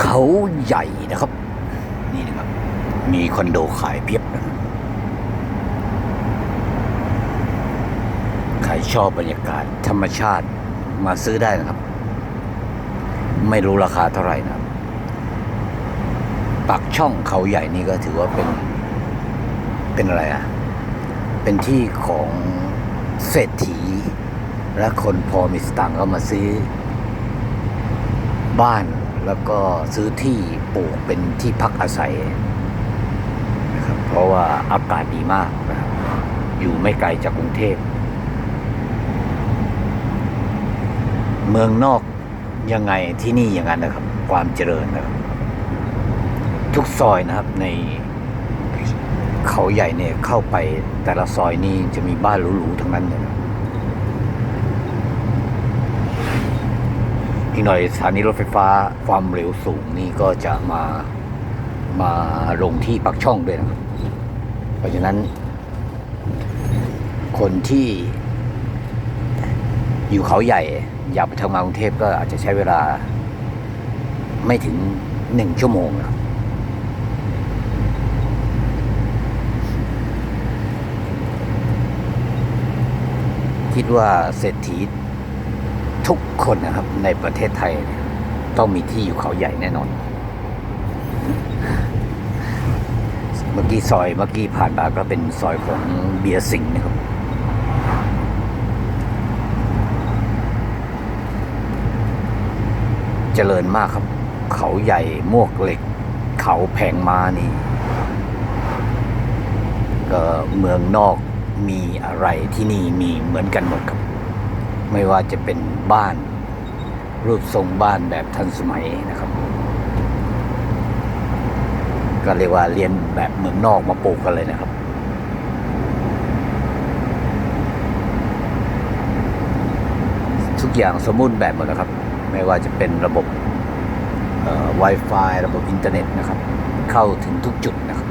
เขาใหญ่นะครับ นี่นะครับ มีคอนโดขายเพียบนะใครชอบบรรยากาศธรรมชาติมาซื้อได้นะครับ ไม่รู้ราคาเท่าไหร่นะครับปากช่องเขาใหญ่นี่ก็ถือว่าเป็นเป็นอะไรอะ เป็นที่ของเศรษฐี และคนพอมีสตังค์ก็มาซื้อ บ้าน แล้วก็ซื้อที่ปลูกเป็นที่พักอาศัยนะครับเพราะว่าอากาศดีมากนะครับอยู่ไม่ไกลจากกรุงเทพ เมืองนอกยังไงที่นี่อย่างนั้นนะครับ ความเจริญนะครับ ทุกซอยนะครับในเขาใหญ่เนี่ยเข้าไปแต่ละซอยนี่จะมีบ้านหรูๆทั้งนั้นเลยนะครับ อีกหน่อยสถานีรถไฟฟ้าความเร็วสูงนี่ก็จะมามาลงที่ปักช่องด้วยนะครับ เพราะฉะนั้น คนที่อยู่เขาใหญ่ อยากไปทำงานกรุงเทพก็อาจจะใช้เวลาไม่ถึงหนึ่งชั่วโมงนะคิดว่าเศรษฐี ทุกคนนะครับในประเทศไทย ต้องมีที่อยู่เขาใหญ่แน่นอน เมื่อกี้ซอยเมื่อกี้ผ่านมาก็เป็นซอยของเบียร์สิงห์นะครับเจริญมากครับ เขาใหญ่มวกเหล็ก เขาแผงมานี่ ก็เมืองนอกมีอะไรที่นี่มีเหมือนกันหมดครับ ไม่ว่าจะเป็นบ้าน รูปทรงบ้านแบบทันสมัยนะครับ ก็เรียกว่าเรียนแบบเมืองนอกมาปลูกกันเลยนะครับ ทุกอย่างสมบูรณ์แบบหมดนะครับ ไม่ว่าจะเป็นระบบ Wi-Fi ระบบอินเทอร์เน็ตนะครับ เข้าถึงทุกจุดนะครับ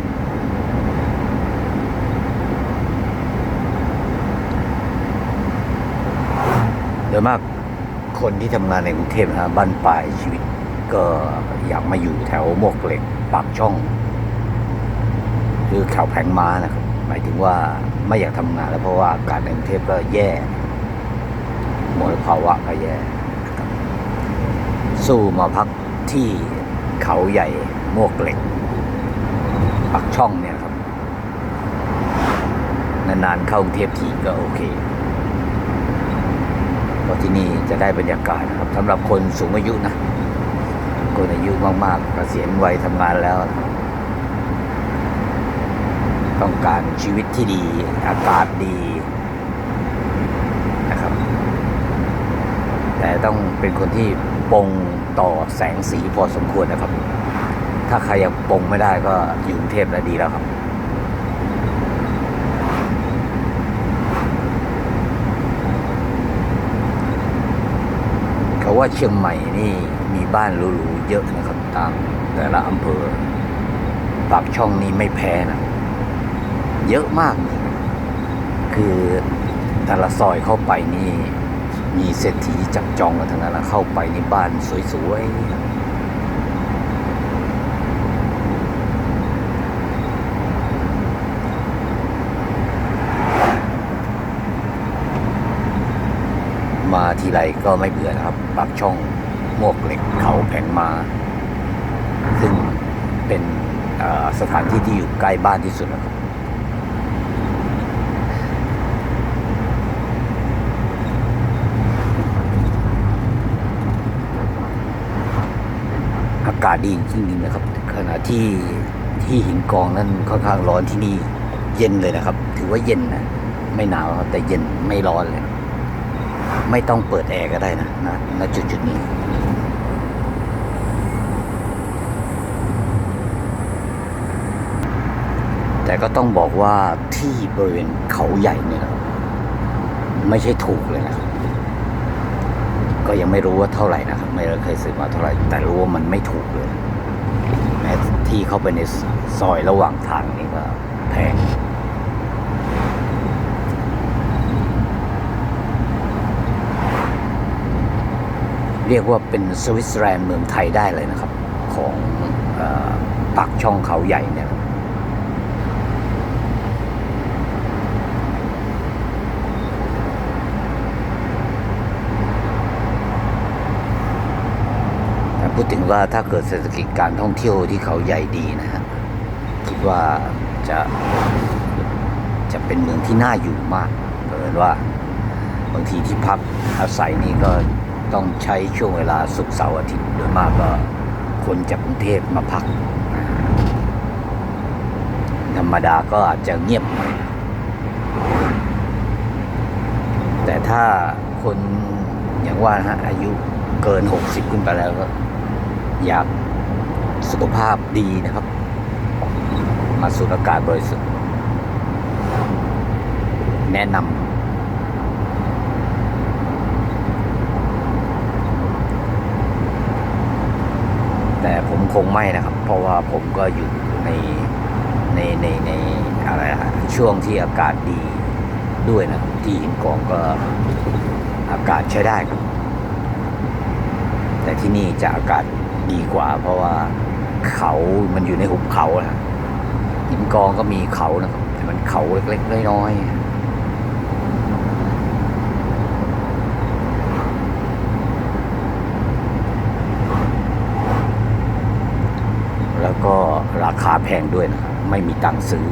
ดยมากคนที่ทำงานในกรุงเทพนะบ้านปลายชีวิต ก็อยากมาอยู่แถวมวกเหล็กปากช่อง หรือแถวแผงม้านะครับ หมายถึงว่าไม่อยากทำงานแล้วเพราะว่าอากาศในกรุงเทพก็แย่มลภาวะก็แย่สู้มาพักที่เขาใหญ่มวกเหล็กปักช่องเนี่ยครับ นานๆเข้ากรุงเทพทีก็โอเค เพราะที่นี่จะได้บรรยากาศนะครับสำหรับคนสูงอายุนะ คนอายุมากๆเกษียณวัยทำงานแล้ว ต้องการชีวิตที่ดี อากาศดีนะครับ แต่ต้องเป็นคนที่ปงต่อแสงสีพอสมควรนะครับ ถ้าใครยังปงไม่ได้ก็อยู่กรุงเทพแล้วดีแล้วครับ เขา ว่าเชียงใหม่นี่มีบ้านหรูๆเยอะนะครับตามแต่ละอำเภอปากช่องนี้ไม่แพ้นะเยอะมากคือแต่ละซอยเข้าไปนี่ มีเศรษฐีจับจองกันทั้งนั้นเข้าไปนี่บ้านสวยๆ มาทีไรก็ไม่เบื่อนะครับปากช่องมวกเหล็กเขาแผงมา ซึ่งเป็นสถานที่ที่อยู่ใกล้บ้านที่สุดนะครับอากาศดีจริงๆนะครับ ขณะที่ที่หินกองนั้นค่อนข้างร้อนที่นี่เย็นเลยนะครับ ถือว่าเย็นนะ ไม่หนาวครับแต่เย็นไม่ร้อนเลย ไม่ต้องเปิดแอร์ก็ได้นะนะณจุดจุดๆนี้ แต่ก็ต้องบอกว่าที่บริเวณเขาใหญ่เนี่ยไม่ใช่ถูกเลยนะก็ยังไม่รู้ว่าเท่าไหร่นะครับ ไม่เคยซื้อมาเท่าไหร่ แต่รู้ว่ามันไม่ถูกเลยแม้ที่เข้าไปในซอยระหว่างทางนี่ก็แพง เรียกว่าเป็นสวิตเซอร์แลนด์เมืองไทยได้เลยนะครับ ของอปากช่องเขาใหญ่เนี่ยพูดถึงว่าถ้าเกิดเศรษฐกิจการท่องเที่ยวที่เขาใหญ่ดีนะฮะคิดว่าจะจะเป็นเมืองที่น่าอยู่มากเกิดว่าบางทีที่พักอาศัยนี่ก็ ต้องใช้ช่วงเวลาศุกเสาร์อาทิตย์โดยมากก็คนจากกรุงเทพมาพัก ธรรมดาก็อาจจะเงียบ แต่ถ้าคนอย่างว่านะฮะอายุเกิน 60 ขึ้นไปแล้วก็ อยากสุขภาพดีนะครับ มาสูดอากาศบริสุทธิ์แนะนำ แต่ผมคงไม่นะครับ เพราะว่าผมก็อยู่ในในในในอะไรนะช่วงที่อากาศดีด้วยนะที่หินกองก็อากาศใช้ได้ครับ แต่ที่นี่จะอากาศดีกว่า เพราะว่าเขามันอยู่ในหุบเขานะหินกองก็มีเขานะครับแต่มันเขาเล็กๆน้อยๆแล้วก็ราคาแพ งด้วยนะครับไม่มีตังค์ซื้อ